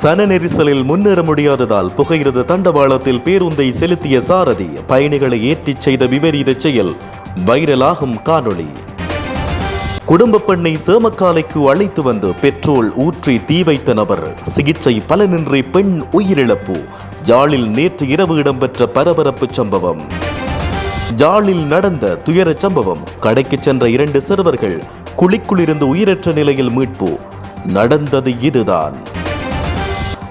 சன நெரிசலில் முன்னேற முடியாததால் புகையிரத தண்டவாளத்தில் பேருந்தை செலுத்திய சாரதி பயணிகளை ஏற்றிச் செய்த விபரீத செயல் வைரலாகும் காணொளி. குடும்ப பெண்ணை சேமக்காலைக்கு அழைத்து வந்து பெட்ரோல் ஊற்றி தீ வைத்த நபர் சிகிச்சை பலனின்றி பெண் உயிரிழப்பு. ஜாலில் நேற்று இரவு இடம்பெற்ற பரபரப்பு சம்பவம். ஜாலில் நடந்த துயரச் சம்பவம் கடைக்கு சென்ற இரண்டு சிறுவர்கள் குழிக்குள்ளிருந்து உயிரற்ற நிலையில் மீட்பு. நடந்தது இதுதான்.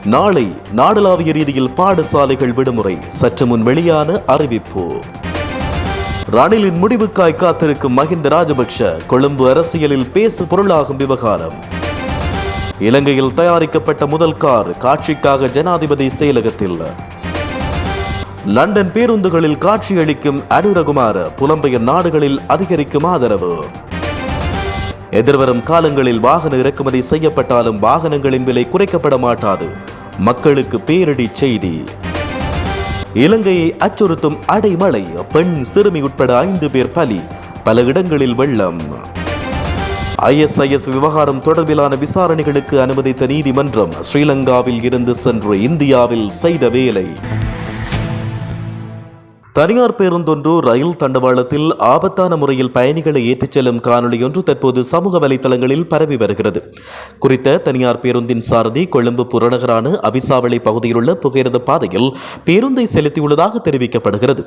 நாளை நாடளாவிய ரீதியில் பாடசாலைகள் விடுமுறை. சற்று முன் வெளியான அறிவிப்பு. ரணிலின் முடிவுக்காய் காத்திருக்கும் மஹிந்த ராஜபக்ஷ கொழும்பு அரசியலில் பேசு பொருளாகும் விவகாரம். இலங்கையில் தயாரிக்கப்பட்ட முதல் கார் காட்சிக்காக ஜனாதிபதி செயலகத்தில். லண்டன் பேருந்துகளில் காட்சியளிக்கும் அனுரகுமார புலம்பெயர் நாடுகளில் அதிகரிக்கும் ஆதரவு. எதிர்வரும் காலங்களில் வாகன இறக்குமதி செய்யப்பட்டாலும் வாகனங்களின் விலை குறைக்கப்பட மாட்டாது. மக்களுக்கு பேரிடி செய்தி. இலங்கையை அச்சுறுத்தும் அடைமழை பெண் சிறுமி உட்பட ஐந்து பேர் பலி பல இடங்களில் வெள்ளம். ஐஎஸ்ஐஎஸ் விவகாரம் தொடர்பிலான விசாரணைகளுக்கு அனுமதித்த நீதிமன்றம் ஸ்ரீலங்காவில் இருந்து சென்று இந்தியாவில் செய்த வேலை. தனியார் பேருந்தொன்று ரயில் தண்டவாளத்தில் ஆபத்தான முறையில் பயணிகளை ஏற்றிச் செல்லும் காணொளியொன்று தற்போது சமூக வலைதளங்களில் பரவி வருகிறது. குறித்த தனியார் பேருந்தின் சாரதி கொழும்பு புறநகரான அபிசாவளி பகுதியிலுள்ள புகையிரத பாதையில் பேருந்தை செலுத்தியுள்ளதாக தெரிவிக்கப்படுகிறது.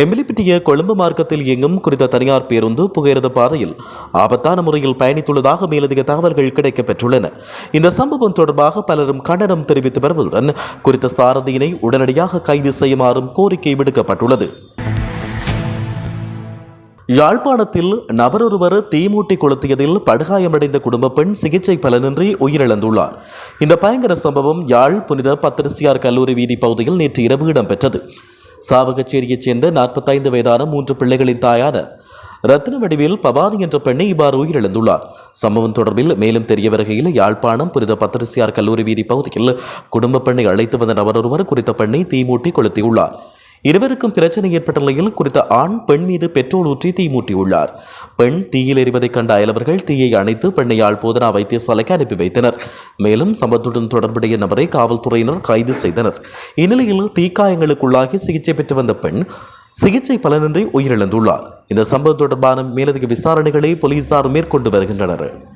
எம்பிலிப்பிட்டிய கொழும்பு மார்க்கத்தில் இயங்கும் குறித்த தனியார் பேருந்து புகையிரத பாதையில் ஆபத்தான முறையில் பயணித்துள்ளதாக மேலதிக தகவல்கள் கிடைக்கப்பெற்றுள்ளன. இந்த சம்பவம் தொடர்பாக பலரும் கண்டனம் தெரிவித்து வருவதுடன் குறித்த சாரதியினை உடனடியாக கைது செய்யுமாறும் கோரிக்கை விடுக்கப்பட்டுள்ளது. யாழ்ப்பாணத்தில் நபரொருவர் தீமூட்டி கொளுத்தியதில் படுகாயமடைந்த குடும்ப பெண் சிகிச்சை பலனின்றி உயிரிழந்துள்ளார். இந்த பயங்கர சம்பவம் யாழ் புனித பத்திரிசியார் கல்லூரி வீதி பகுதியில் நேற்று இரவு இடம்பெற்றது. சாவகச்சேரியைச் சேர்ந்த நாற்பத்தைந்து வயதான மூன்று பிள்ளைகளின் தாயான ரத்ன வடிவில் பவானி என்ற பெண்ணை இவ்வாறு உயிரிழந்துள்ளார். சம்பவம் தொடர்பில் மேலும் தெரிய வருகையில் யாழ்ப்பாணம் புரித பத்திரசியார் கல்லூரி வீதி பகுதியில் குடும்ப பெண்ணை அழைத்து வந்த நபரொருவர் குறித்த பெண்ணை தீமூட்டி கொளுத்தியுள்ளார். இருவருக்கும் பிரச்சனை ஏற்பட்ட நிலையில் குறித்த ஆண் பெண் மீது பெட்ரோல் ஊற்றி தீ மூட்டியுள்ளார். பெண் தீயில் எறிவதைக் கண்ட அயலவர்கள் தீயை அணைத்து பெண்ணை யாழ் போதனா வைத்தியசாலைக்கு அனுப்பி வைத்தனர். மேலும் சம்பவத்துடன் தொடர்புடைய நபரை காவல்துறையினர் கைது செய்தனர். இந்நிலையில் தீக்காயங்களுக்குள்ளாகி சிகிச்சை பெற்று வந்த பெண் சிகிச்சை பலனின்றி உயிரிழந்துள்ளார். இந்த சம்பவம் தொடர்பான மேலதிக விசாரணைகளை போலீசார் மேற்கொண்டு வருகின்றனர்.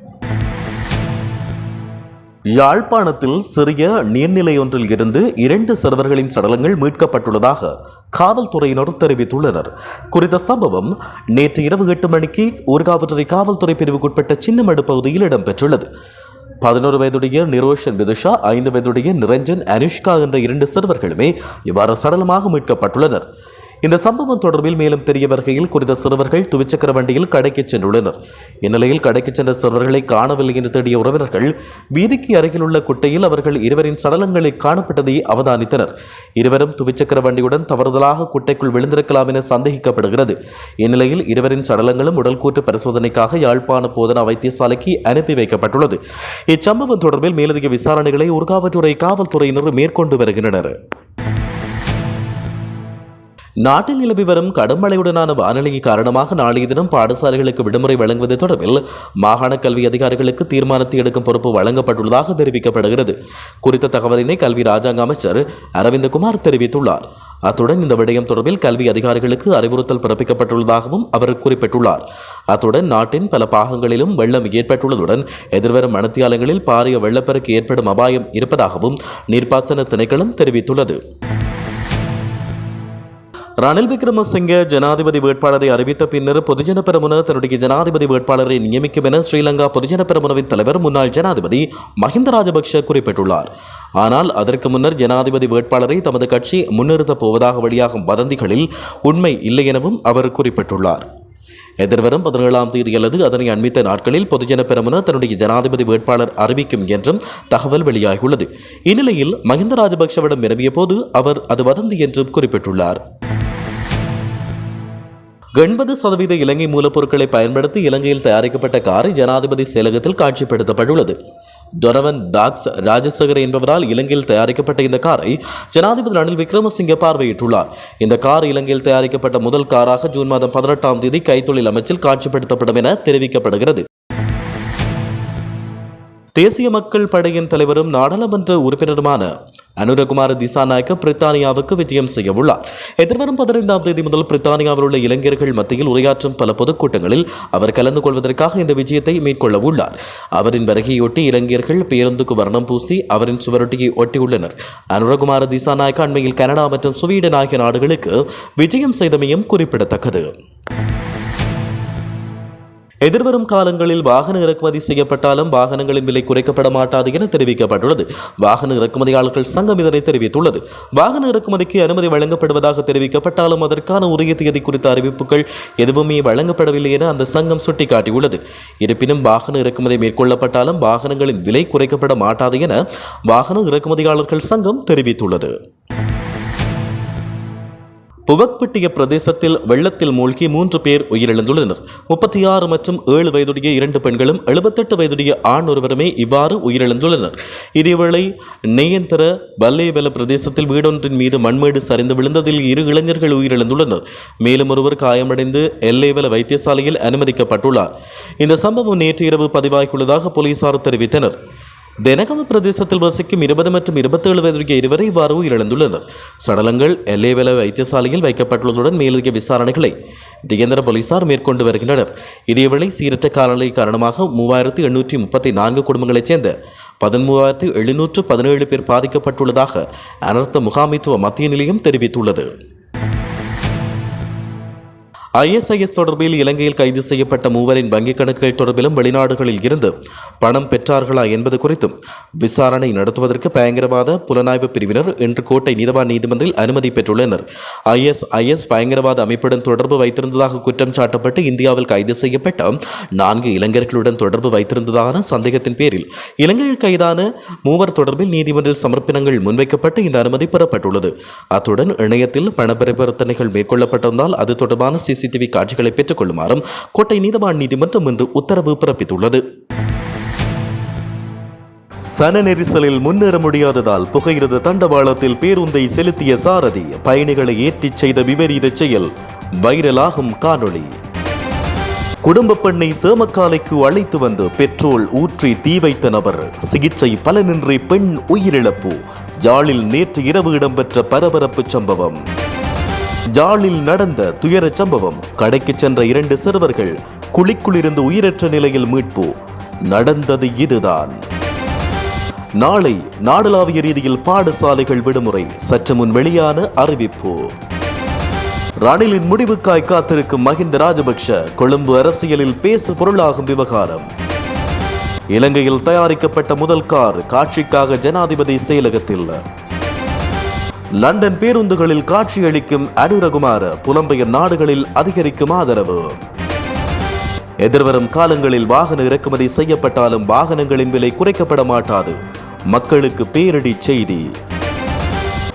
யாழ்ப்பாணத்தில் சிறிய நீர்நிலை ஒன்றில் இருந்து இரண்டு சிறுவர்களின் சடலங்கள் மீட்கப்பட்டுள்ளதாக காவல்துறையினர் தெரிவித்துள்ளனர். குறித்த சம்பவம் நேற்று இரவு எட்டு மணிக்கு ஊர்காவல்துறை காவல்துறை பிரிவுக்குட்பட்ட சின்னமடு பகுதியில் இடம்பெற்றுள்ளது. பதினோரு வயதுடைய நிரோஷன் விதுஷா ஐந்து வயதுடைய நிரஞ்சன் அனுஷ்கா என்ற இரண்டு சிறுவர்களுமே இவ்வாறு சடலமாக மீட்கப்பட்டுள்ளனர். இந்த சம்பவம் தொடர்பில் மேலும் தெரிய வருகையில் குறித்த சிறுவர்கள் துவிச்சக்கர வண்டியில் கடைக்கு சென்றுள்ளனர். இந்நிலையில் கடைக்கு சென்ற சிறுவர்களை காணவில்லை என்று தேடிய உறவினர்கள் வீதிக்கு அருகில் உள்ள குட்டையில் அவர்கள் இருவரின் சடலங்களை காணப்பட்டதை அவதானித்தனர். இருவரும் துவிச்சக்கர வண்டியுடன் தவறுதலாக குட்டைக்குள் விழுந்திருக்கலாம் என சந்தேகிக்கப்படுகிறது. இந்நிலையில் இருவரின் சடலங்களும் உடல்கூற்று பரிசோதனைக்காக யாழ்ப்பாண போதனா வைத்தியசாலைக்கு அனுப்பி வைக்கப்பட்டுள்ளது. இச்சம்பவம் தொடர்பில் மேலதிக விசாரணைகளை உருகாவத்துறை காவல்துறையினர் மேற்கொண்டு வருகின்றனர். நாட்டில் நிலவி வரும் கடும் மழையுடனான வானிலை காரணமாக நாளைய தினம் பாடசாலைகளுக்கு விடுமுறை வழங்குவது தொடர்பில் மாகாண கல்வி அதிகாரிகளுக்கு தீர்மானத்தை எடுக்கும் பொறுப்பு வழங்கப்பட்டுள்ளதாக தெரிவிக்கப்படுகிறது. குறித்த தகவலினை கல்வி ராஜாங்க அமைச்சர் அரவிந்தகுமார் தெரிவித்துள்ளார். அத்துடன் இந்த விடயம் தொடர்பில் கல்வி அதிகாரிகளுக்கு அறிவுறுத்தல் பிறப்பிக்கப்பட்டுள்ளதாகவும் அவர் குறிப்பிட்டுள்ளார். அத்துடன் நாட்டின் பல பாகங்களிலும் வெள்ளம் ஏற்பட்டுள்ளதுடன் எதிர்வரும் மணத்தியாலங்களில் பாரிய வெள்ளப்பெருக்கு ஏற்படும் அபாயம் இருப்பதாகவும் நீர்ப்பாசன திணைக்களம் தெரிவித்துள்ளது. ரணில் விக்ரமசிங்க ஜனாதிபதி வேட்பாளரை அறிவித்த பின்னர் பொதுஜன பெருமுன தன்னுடைய ஜனாதிபதி வேட்பாளரை நியமிக்கும் என ஸ்ரீலங்கா பொதுஜன பெருமுனவின் தலைவர் முன்னாள் ஜனாதிபதி மஹிந்த ராஜபக்ஷ குறிப்பிட்டுள்ளார். ஆனால் அதற்கு முன்னர் ஜனாதிபதி வேட்பாளரை தமது கட்சி முன்னிறுத்தப் போவதாக வெளியாகும் வதந்திகளில் உண்மை இல்லை எனவும் அவர் குறிப்பிட்டுள்ளார். எதிர்வரும் பதினேழாம் தேதி அல்லது அதனை அண்மித்த நாட்களில் பொதுஜன பெரமுன தன்னுடைய ஜனாதிபதி வேட்பாளர் அறிவிக்கும் என்றும் தகவல் வெளியாகியுள்ளது. இந்நிலையில் மஹிந்த ராஜபக்ஷவிடம் வினவிய போது அவர் அது வதந்தி என்றும் குறிப்பிட்டுள்ளார். எண்பது சதவீத இலங்கை மூலப்பொருட்களை பயன்படுத்தி இலங்கையில் தயாரிக்கப்பட்ட காரை ஜனாதிபதி செயலகத்தில் காட்சிப்படுத்தப்பட்டுள்ளது. டொனவன் டாக்ஸ் ராஜசேகர் என்பவரால் இலங்கையில் தயாரிக்கப்பட்ட இந்த காரை ஜனாதிபதி ரணில் விக்ரமசிங்கே பார்வையிட்டுள்ளார். இந்த கார் இலங்கையில் தயாரிக்கப்பட்ட முதல் காராக ஜூன் மாதம் பதினெட்டாம் தேதி கைத்தொழில் அமைச்சில் காட்சிப்படுத்தப்படும் என தெரிவிக்கப்படுகிறது. தேசிய மக்கள் படையின் தலைவரும் நாடாளுமன்ற உறுப்பினருமான அனுரகுமார திசாநாயக்க பிரித்தானியாவுக்கு விஜயம் செய்ய உள்ளார். எதிர்வரும் பதினைந்தாம் தேதி முதல் பிரித்தானியாவில் உள்ள இளைஞர்கள் மத்தியில் உரையாற்றும் பல பொதுக்கூட்டங்களில் அவர் கலந்து கொள்வதற்காக இந்த விஜயத்தை மேற்கொள்ள உள்ளார். அவரின் வருகையொட்டி இளைஞர்கள் பேருந்துக்கு வர்ணம் பூசி அவரின் சுவரொட்டியை ஒட்டியுள்ளனர். அனுரகுமார திசாநாயக்க அண்மையில் கனடா மற்றும் சுவீடன் ஆகிய நாடுகளுக்கு விஜயம் செய்தமையும் குறிப்பிடத்தக்கது. எதிர்வரும் காலங்களில் வாகன இறக்குமதி செய்யப்பட்டாலும் வாகனங்களின் விலை குறைக்கப்பட மாட்டாது என தெரிவிக்கப்பட்டுள்ளது. வாகன இறக்குமதியாளர்கள் சங்கம் இதனை தெரிவித்துள்ளது. வாகன இறக்குமதிக்கு அனுமதி வழங்கப்படுவதாக தெரிவிக்கப்பட்டாலும் அதற்கான உரிய தேதி குறித்த அறிவிப்புகள் எதுவுமே வழங்கப்படவில்லை என அந்த சங்கம் சுட்டிக்காட்டியுள்ளது. இருப்பினும் வாகன இறக்குமதி மேற்கொள்ளப்பட்டாலும் வாகனங்களின் விலை குறைக்கப்பட மாட்டாது என வாகன இறக்குமதியாளர்கள் சங்கம் தெரிவித்துள்ளது. புவக்பட்டிய பிரதேசத்தில் வெள்ளத்தில் மூழ்கி மூன்று பேர் உயிரிழந்துள்ளனர். முப்பத்தி ஆறு மற்றும் ஏழு வயதுடைய இரண்டு பெண்களும் எழுபத்தெட்டு வயதுடைய ஆண் ஒருவருமே இவ்வாறு உயிரிழந்துள்ளனர். இதேவேளை நெய்யந்தர வல்லேவெல பிரதேசத்தில் வீடொன்றின் மீது மண்மேடு சரிந்து விழுந்ததில் இரு இளைஞர்கள் உயிரிழந்துள்ளனர். மேலும் ஒருவர் காயமடைந்து எல்லைவல வைத்தியசாலையில் அனுமதிக்கப்பட்டுள்ளார். இந்த சம்பவம் நேற்று இரவு பதிவாகியுள்ளதாக போலீசார் தெரிவித்தனர். தெனகம பிரதேசத்தில் வசிக்கும் இருபது மற்றும் இருபத்தேழு வயதுடைய இருவரை இவ்வாறு உயிரிழந்துள்ளனர். சடலங்கள் எல்லைவேல வைத்தியசாலையில் வைக்கப்பட்டுள்ளதுடன் மேலதிக விசாரணைகளை திகேந்திர போலீசார் மேற்கொண்டு வருகின்றனர். இதேவேளை சீரற்ற காலநிலை காரணமாக மூவாயிரத்து எண்ணூற்றி முப்பத்தி நான்கு குடும்பங்களைச் சேர்ந்த பதிமூவாயிரத்து எழுநூற்று பதினேழு பேர் பாதிக்கப்பட்டுள்ளதாக அனர்த்த முகாமைத்துவ மத்திய நிலையம் தெரிவித்துள்ளது. ஐஎஸ்ஐஎஸ் தொடர்பில் இலங்கையில் கைது செய்யப்பட்ட மூவரின் வங்கிக் கணக்குகள் தொடர்பிலும் வெளிநாடுகளில் இருந்து பணம் பெற்றார்களா என்பது குறித்தும் விசாரணை நடத்துவதற்கு பயங்கரவாத புலனாய்வு பிரிவினர் இன்று கோட்டை நீதவான் நீதிமன்றில் அனுமதி பெற்றுள்ளனர். ஐஎஸ்ஐஎஸ் பயங்கரவாத அமைப்புடன் தொடர்பு வைத்திருந்ததாக குற்றம் சாட்டப்பட்டு இந்தியாவில் கைது செய்யப்பட்ட நான்கு இளைஞர்களுடன் தொடர்பு வைத்திருந்ததான சந்தேகத்தின் பேரில் இலங்கையில் கைதான மூவர் தொடர்பில் நீதிமன்றில் சமர்ப்பணங்கள் முன்வைக்கப்பட்டு இந்த அனுமதி பெறப்பட்டுள்ளது. அத்துடன் இணையத்தில் பண பரிவர்த்தனைகள் மேற்கொள்ளப்பட்டிருந்தால் அது தொடர்பான சிசி சிசிடிவி காட்சிகளை பெற்றுக் கொள்ளுமாறும் கோட்டை நீதவான் நீதிமன்றம் இன்று உத்தரவு பிறப்பித்துள்ளது. சன நெரிசலில் முன்னேற முடியாததால் புகையிரத தண்டவாளத்தில் பேருந்தை செலுத்திய சாரதி பயணிகளை ஏற்றிச் செய்த விபரீத செயல் வைரலாகும் காணொளி. குடும்ப பெண்ணை சேமக்காலைக்கு அழைத்து வந்து பெட்ரோல் ஊற்றி தீ வைத்த நபர் சிகிச்சை பலனின்றி பெண் உயிரிழப்பு ஜாலில் நேற்று இரவு இடம்பெற்ற பரபரப்பு சம்பவம். ஜாலில் நடந்த துயரச் சம்பவம். கடைக்கு சென்ற இரண்டு சிறுவர்கள் குழிக்குள்ளிருந்து உயிரற்ற நிலையில் மீட்பு. நடந்தது இதுதான். நாளை நாடளாவிய ரீதியில் பாடசாலைகள் விடுமுறை. சற்று முன் வெளியான அறிவிப்பு. ரணிலின் முடிவுக்காய் காத்திருக்கும் மஹிந்த ராஜபக்ஷ கொழும்பு அரசியலில் பேசு பொருளாகும் விவகாரம். இலங்கையில் தயாரிக்கப்பட்ட முதல் கார் காட்சிக்காக ஜனாதிபதி செயலகத்தில். லண்டன் பேருந்துகளில் காட்சியளிக்கும் அனுரகுமார் புலம்பெயர் நாடுகளில் அதிகரிக்கும் ஆதரவு. எதிர்வரும் காலங்களில் வாகன இறக்குமதி செய்யப்பட்டாலும் வாகனங்களின் விலை குறைக்கப்பட மாட்டாது. மக்களுக்கு பேரிடி செய்தி.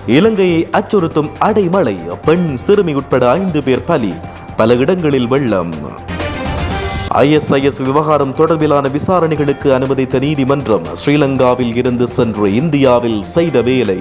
இலங்கையை அச்சுறுத்தும் அடைமழை பெண் சிறுமி உட்பட ஐந்து பேர் பலி பல இடங்களில் வெள்ளம். ஐஎஸ்ஐஎஸ் விவகாரம் தொடர்பிலான விசாரணைகளுக்கு அனுமதித்த நீதிமன்றம் ஸ்ரீலங்காவில் இருந்து சென்று இந்தியாவில் செய்த வேலை.